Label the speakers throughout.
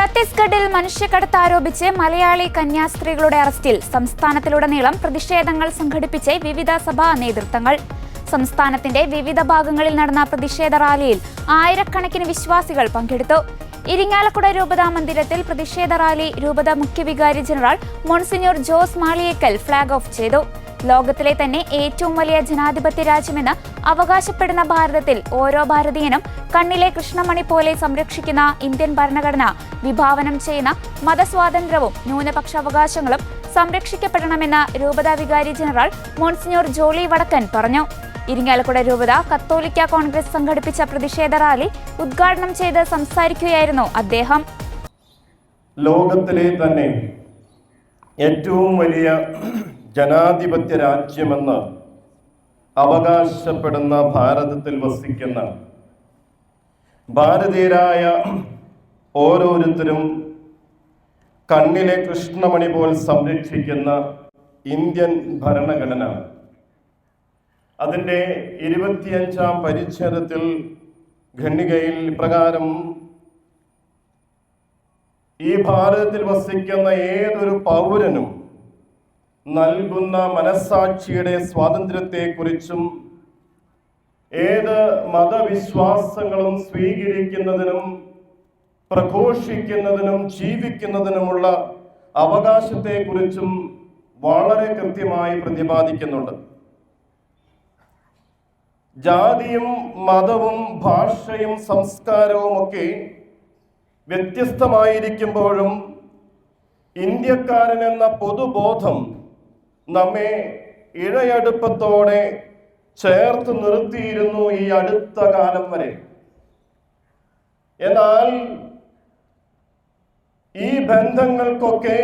Speaker 1: ഛത്തീസ്ഗഡിൽ മനുഷ്യക്കടത്ത് ആരോപിച്ച് മലയാളി കന്യാസ്ത്രീകളുടെ അറസ്റ്റിൽ സംസ്ഥാനത്തിലുടനീളം പ്രതിഷേധങ്ങൾ സംഘടിപ്പിച്ച് വിവിധ സഭാ നേതൃത്വങ്ങൾ സംസ്ഥാനത്തിന്റെ വിവിധ ഭാഗങ്ങളിൽ നടന്ന പ്രതിഷേധ റാലിയിൽ ആയിരക്കണക്കിന് വിശ്വാസികൾ പങ്കെടുത്തു ഇരിങ്ങാലക്കുട രൂപതാ മന്ദിരത്തിൽ പ്രതിഷേധ റാലി രൂപത മുഖ്യവികാരി general Monsignor Jose Maliyekkal flag off ചെയ്തു ലോകത്തിലെ തന്നെ ഏറ്റവും വലിയ ജനാധിപത്യ രാജ്യമെന്ന് അവകാശപ്പെടുന്ന ഭാരതത്തിൽ ഓരോ ഭാരതീയനും കണ്ണിലെ കൃഷ്ണമണി പോലെ സംരക്ഷിക്കുന്ന ഇന്ത്യൻ ഭരണഘടന വിഭാവനം ചെയ്യുന്ന മതസ്വാതന്ത്ര്യവും ന്യൂനപക്ഷ അവകാശങ്ങളും സംരക്ഷിക്കപ്പെടണമെന്ന് രൂപതാ വികാരി ജനറൽ മോൺസിഞ്ഞോർ ജോളി വടക്കൻ പറഞ്ഞു ഇരിങ്ങാലക്കുട രൂപത കത്തോലിക്ക കോൺഗ്രസ് സംഘടിപ്പിച്ച പ്രതിഷേധ റാലി ഉദ്ഘാടനം ചെയ്ത് സംസാരിക്കുകയായിരുന്നു അദ്ദേഹം
Speaker 2: ലോകത്തിലെ തന്നെ ഏറ്റവും വലിയ ജനാധിപത്യ രാജ്യമെന്ന് അവകാശപ്പെടുന്ന ഭാരതത്തിൽ വസിക്കുന്ന ഭാരതീയരായ ഓരോരുത്തരും കണ്ണിലെ കൃഷ്ണമണി പോൽ സംരക്ഷിക്കുന്ന ഇന്ത്യൻ ഭരണഘടന അതിൻ്റെ ഇരുപത്തിയഞ്ചാം പരിച്ഛേദത്തിൽ ഖണ്ണികയിൽ പ്രകാരം ഈ ഭാരതത്തിൽ വസിക്കുന്ന ഏതൊരു പൗരനും നൽകുന്ന മനസ്സാക്ഷിയുടെ സ്വാതന്ത്ര്യത്തെക്കുറിച്ചും ഏത് മതവിശ്വാസങ്ങളും സ്വീകരിക്കുന്നതിനും പ്രഘോഷിക്കുന്നതിനും ജീവിക്കുന്നതിനുമുള്ള അവകാശത്തെക്കുറിച്ചും വളരെ കൃത്യമായി പ്രതിപാദിക്കുന്നുണ്ട് ജാതിയും മതവും ഭാഷയും സംസ്കാരവും ഒക്കെ വ്യത്യസ്തമായിരിക്കുമ്പോഴും ഇന്ത്യക്കാരൻ എന്ന പൊതുബോധം നമ്മെ ഇഴയടുപ്പത്തോടെ ചേർത്ത് നിർത്തിയിരുന്നു ഈ അടുത്ത കാലം വരെ എന്നാൽ ഈ ബന്ധങ്ങൾക്കൊക്കെ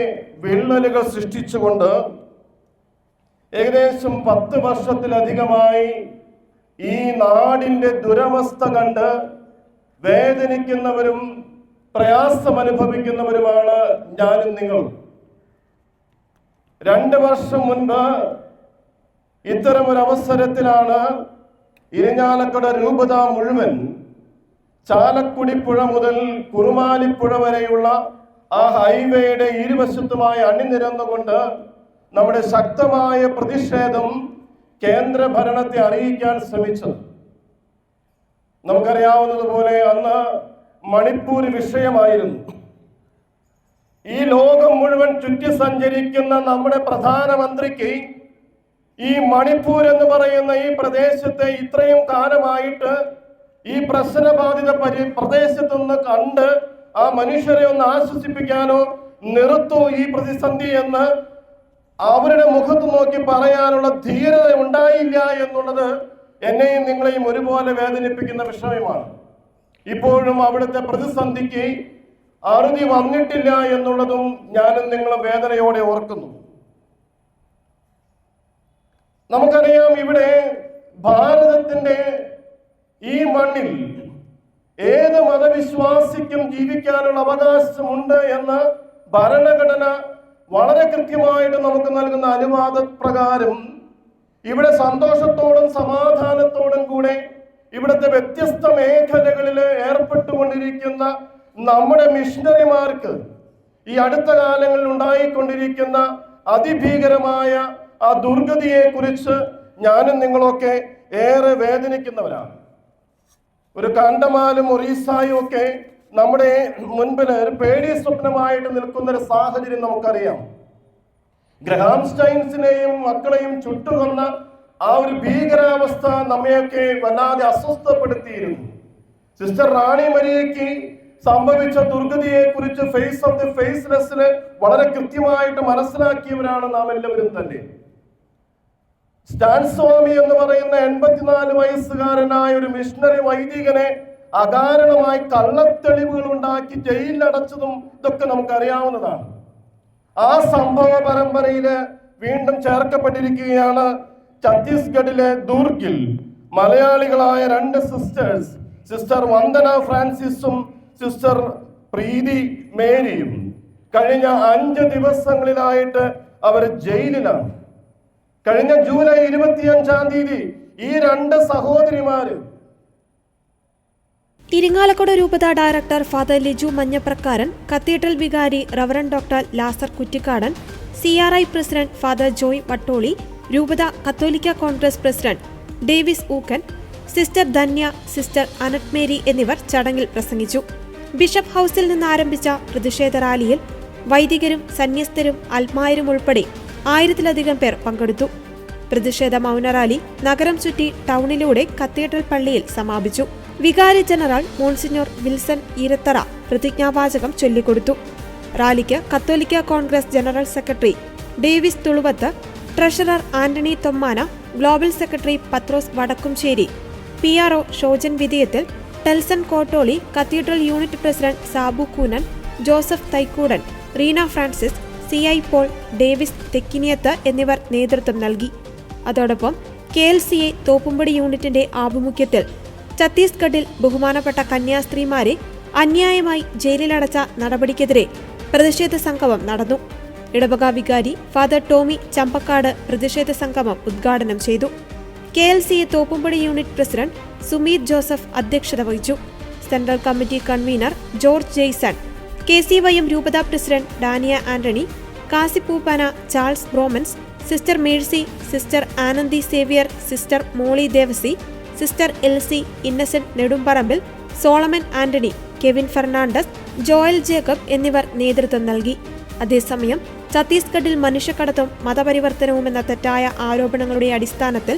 Speaker 2: വിള്ളലുകൾ സൃഷ്ടിച്ചുകൊണ്ട് ഏകദേശം പത്ത് വർഷത്തിലധികമായി ഈ നാടിൻ്റെ ദുരവസ്ഥ കണ്ട് വേദനിക്കുന്നവരും പ്രയാസം അനുഭവിക്കുന്നവരുമാണ് ഞാനും നിങ്ങളും രണ്ട് വർഷം മുൻപ് ഒരു അവസരത്തിലാണ് ഇരിഞ്ഞാലക്കുട രൂപത മുഴുവൻ ചാലക്കുടിപ്പുഴ മുതൽ കുറുമാലിപ്പുഴ വരെയുള്ള ആ ഹൈവേയുടെ ഇരുവശത്തുമായി അണിനിരന്നുകൊണ്ട് നമ്മുടെ ശക്തമായ പ്രതിഷേധം കേന്ദ്ര ഭരണത്തെ അറിയിക്കാൻ ശ്രമിച്ചത് നമുക്കറിയാവുന്നതുപോലെ അന്ന് മണിപ്പൂർ വിഷയമായിരുന്നു ഈ ലോകം മുഴുവൻ ചുറ്റി സഞ്ചരിക്കുന്ന നമ്മുടെ പ്രധാനമന്ത്രിക്ക് ഈ മണിപ്പൂർ എന്ന് പറയുന്ന ഈ പ്രദേശത്തെ ഇത്രയും കാലമായിട്ട് ഈ പ്രശ്നബാധിത പരി പ്രദേശത്തു കണ്ട് ആ മനുഷ്യരെ ഒന്ന് ആശ്വസിപ്പിക്കാനോ നിർത്തൂ ഈ പ്രതിസന്ധി എന്ന് അവരുടെ മുഖത്ത് നോക്കി പറയാനുള്ള ധീരത ഉണ്ടായില്ല എന്നുള്ളത് എന്നെയും നിങ്ങളെയും ഒരുപോലെ വേദനിപ്പിക്കുന്ന വിഷയമാണ് ഇപ്പോഴും അവിടുത്തെ പ്രതിസന്ധിക്ക് അറുതി വന്നിട്ടില്ല എന്നുള്ളതും ഞാനും നിങ്ങൾ വേദനയോടെ ഓർക്കുന്നു നമുക്കറിയാം ഇവിടെ ഭാരതത്തിന്റെ ഈ മണ്ണിൽ ഏത് മതവിശ്വാസിക്കും ജീവിക്കാനുള്ള അവകാശമുണ്ട് എന്ന ഭരണഘടന വളരെ കൃത്യമായിട്ട് നമുക്ക് നൽകുന്ന അനുവാദ പ്രകാരം ഇവിടെ സന്തോഷത്തോടും സമാധാനത്തോടും കൂടെ ഇവിടുത്തെ വ്യത്യസ്ത മേഖലകളിൽ ഏർപ്പെട്ടുകൊണ്ടിരിക്കുന്ന നമ്മുടെ മിഷണറിമാർക്ക് ഈ അടുത്ത കാലങ്ങളിൽ ഉണ്ടായിക്കൊണ്ടിരിക്കുന്ന അതിഭീകരമായ ആ ദുർഗതിയെ കുറിച്ച് ഞാനും നിങ്ങളൊക്കെ ഏറെ വേദനിക്കുന്നവരാണ് ഒരു കണ്ടമാലും ഒറീസായും ഒക്കെ നമ്മുടെ മുൻപിൽ പേടി സ്വപ്നമായിട്ട് നിൽക്കുന്ന ഒരു സാഹചര്യം നമുക്കറിയാം ഗ്രഹാം മക്കളെയും ചുട്ടുകൊന്ന ആ ഒരു ഭീകരാവസ്ഥ നമ്മയൊക്കെ വല്ലാതെ അസ്വസ്ഥപ്പെടുത്തിയിരുന്നു സിസ്റ്റർ റാണി മരിയയ്ക്ക് സംഭവിച്ച ദുർഗതിയെ കുറിച്ച് ഫേസ് ഓഫ് ദി ഫേസ്ലെസ്സിന് വളരെ കൃത്യമായിട്ട് മനസ്സിലാക്കിയവരാണ് നാം എല്ലാവരും തന്നെ സ്റ്റാൻ സ്വാമി എന്ന് പറയുന്ന എൺപത്തിനാല് വയസ്സുകാരനായ ഒരു മിഷണറി വൈദികനെ അകാരണമായി കള്ളത്തെളിവുകൾ ഉണ്ടാക്കി ജയിലിലടച്ചതും ഇതൊക്കെ നമുക്കറിയാവുന്നതാണ് ആ സംഭവ പരമ്പരയില് വീണ്ടും ചേർക്കപ്പെട്ടിരിക്കുകയാണ് ഛത്തീസ്ഗഡിലെ ദുർഗിൽ മലയാളികളായ രണ്ട് സിസ്റ്റേഴ്സ് സിസ്റ്റർ വന്ദന ഫ്രാൻസിസും സിസ്റ്റർ പ്രീതി മേരിയും കഴിഞ്ഞ അഞ്ച് ദിവസങ്ങളിലായിട്ട് അവർ ജയിലിലാണ് കഴിഞ്ഞ ജൂലൈ ഇരുപത്തിയഞ്ചാം തീയതി ഈ രണ്ട് സഹോദരിമാര്
Speaker 1: ഇരിങ്ങാലക്കുട രൂപത director father Liju Manjaprakkaran cathedral വികാരി reverend doctor Lazar Kuttikkadan C R I president father Joy Vattoli രൂപത Catholic Congress president Davis Ookkan sister Dhanya sister Anath Mary എന്നിവർ ചടങ്ങിൽ പ്രസംഗിച്ചു ബിഷപ്പ് ഹൗസിൽ നിന്ന് ആരംഭിച്ച പ്രതിഷേധ റാലിയിൽ വൈദികരും സന്യസ്തരും അൽമായരും ഉൾപ്പെടെ ആയിരത്തിലധികം പേർ പങ്കെടുത്തു പ്രതിഷേധ മൗന റാലി നഗരം ചുറ്റി ടൗണിലൂടെ കത്തീഡ്രൽ പള്ളിയിൽ സമാപിച്ചു വികാരി ജനറൽ മോൺസിനോർ വിൽസൺ ഈരത്തറ പ്രതിജ്ഞാവാചകം ചൊല്ലിക്കൊടുത്തു റാലിക്ക് കത്തോലിക്ക Congress general secretary Davis Thuluvath treasurer Antony Thommana global secretary Pathros Vadakkumsery P RO Shojan വിധേയത്തിൽ Telson Kottoli cathedral unit president Sabu Koonan Joseph തൈക്കൂടൻ Reena Francis C I Paul Davis Thekkiniyath എന്നിവർ നേതൃത്വം നൽകി അതോടൊപ്പം K L C A Thoppumpady യൂണിറ്റിന്റെ ആഭിമുഖ്യത്തിൽ ഛത്തീസ്ഗഡിൽ ബഹുമാനപ്പെട്ട കന്യാസ്ത്രീമാരെ അന്യായമായി ജയിലിലടച്ച നടപടിക്കെതിരെ പ്രതിഷേധ സംഗമം നടന്നു ഇടവക വികാരി ഫാദർ ടോമി ചമ്പക്കാട് പ്രതിഷേധ സംഗമം ഉദ്ഘാടനം ചെയ്തു K L C Thoppumpady unit president Sumeeth Joseph അധ്യക്ഷത വഹിച്ചു central committee convener George Jaison K C Y M രൂപത president Dania Antony Kasippoopana Charles Bromans sister Mercy sister Anandi Xavier sister Molly Devasi sister Elsy Innocent Nedumparambil Solomon Antony Kevin Fernandez Joel Jacob എന്നിവർ നേതൃത്വം നൽകി അതേസമയം ഛത്തീസ്ഗഡിൽ മനുഷ്യക്കടത്തും മതപരിവർത്തനവും എന്ന തെറ്റായ ആരോപണങ്ങളുടെ അടിസ്ഥാനത്തിൽ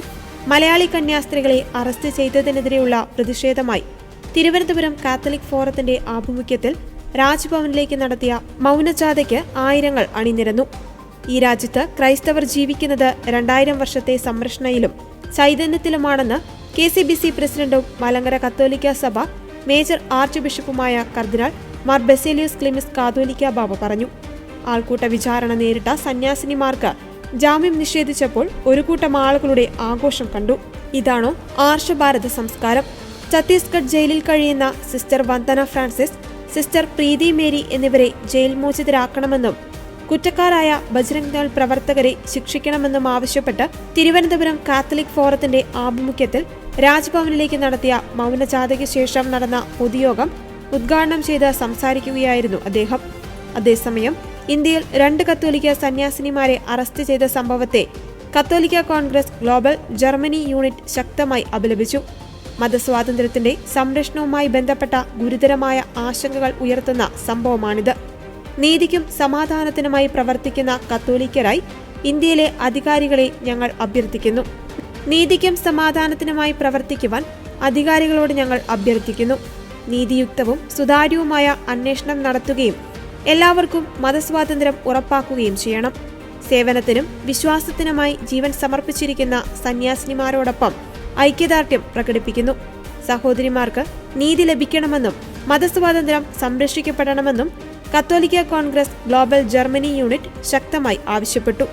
Speaker 1: മലയാളി കന്യാസ്ത്രീകളെ അറസ്റ്റ് ചെയ്തതിനെതിരെയുള്ള പ്രതിഷേധമായി തിരുവനന്തപുരം കാത്തലിക് ഫോറത്തിന്റെ ആഭിമുഖ്യത്തിൽ രാജ്ഭവനിലേക്ക് നടത്തിയ മൗനജാഥയ്ക്ക് ആയിരങ്ങൾ അണിനിരന്നു ഈ രാജ്യത്ത് ക്രൈസ്തവർ ജീവിക്കുന്നത് രണ്ടായിരം വർഷത്തെ സംരക്ഷണയിലും ചൈതന്യത്തിലുമാണെന്ന് കെ സി ബി സി പ്രസിഡന്റും മലങ്കര കത്തോലിക്ക സഭ മേജർ ആർച്ച് ബിഷപ്പുമായ കർദിനാൾ മാർ ബെസേലിയസ് ക്ലിമിസ് കാതോലിക്ക ബാബ പറഞ്ഞു ആൾക്കൂട്ട വിചാരണ നേരിട്ട സന്യാസിനിമാർക്ക് ജാമ്യം നിഷേധിച്ചപ്പോൾ ഒരു കൂട്ടം ആളുകളുടെ ആഘോഷം കണ്ടു ഇതാണോ ആർഷഭാരത സംസ്കാരം ഛത്തീസ്ഗഡ് ജയിലിൽ കഴിയുന്ന sister Vandana Francis sister Preethi Mary എന്നിവരെ ജയിൽ മോചിതരാക്കണമെന്നും കുറ്റക്കാരായ ബജ്രംഗ് ദൾ പ്രവർത്തകരെ ശിക്ഷിക്കണമെന്നും ആവശ്യപ്പെട്ട് തിരുവനന്തപുരം കാത്തലിക് ഫോറത്തിന്റെ ആഭിമുഖ്യത്തിൽ രാജ്ഭവനിലേക്ക് നടത്തിയ മൗനജാഥയ്ക്ക് ശേഷം നടന്ന പൊതുയോഗം ഉദ്ഘാടനം ചെയ്ത് സംസാരിക്കുകയായിരുന്നു അദ്ദേഹം അതേസമയം ഇന്ത്യയിൽ രണ്ട് കത്തോലിക്ക സന്യാസിനിമാരെ അറസ്റ്റ് ചെയ്ത സംഭവത്തെ കത്തോലിക്ക കോൺഗ്രസ് ഗ്ലോബൽ ജർമ്മനി യൂണിറ്റ് ശക്തമായി അപലപിച്ചു മതസ്വാതന്ത്ര്യത്തിന്റെ സംരക്ഷണവുമായി ബന്ധപ്പെട്ട ഗുരുതരമായ ആശങ്കകൾ ഉയർത്തുന്ന സംഭവമാണിത് നീതിക്കും സമാധാനത്തിനുമായി പ്രവർത്തിക്കുന്ന കത്തോലിക്കരായി ഇന്ത്യയിലെ അധികാരികളെ ഞങ്ങൾ അഭ്യർത്ഥിക്കുന്നു നീതിക്കും സമാധാനത്തിനുമായി പ്രവർത്തിക്കുവാൻ അധികാരികളോട് ഞങ്ങൾ അഭ്യർത്ഥിക്കുന്നു നീതിയുക്തവും സുതാര്യവുമായ അന്വേഷണം നടത്തുകയും എല്ലാവർക്കും മതസ്വാതന്ത്ര്യം ഉറപ്പാക്കുകയും ചെയ്യണം സേവനത്തിനും വിശ്വാസത്തിനുമായി ജീവൻ സമർപ്പിച്ചിരിക്കുന്ന സന്യാസിനിമാരോടൊപ്പം ഐക്യദാർഢ്യം പ്രകടിപ്പിക്കുന്നു സഹോദരിമാർക്ക് നീതി ലഭിക്കണമെന്നും മതസ്വാതന്ത്ര്യം സംരക്ഷിക്കപ്പെടണമെന്നും കത്തോലിക്ക കോൺഗ്രസ് ഗ്ലോബൽ ജർമ്മനി യൂണിറ്റ് ശക്തമായി ആവശ്യപ്പെട്ടു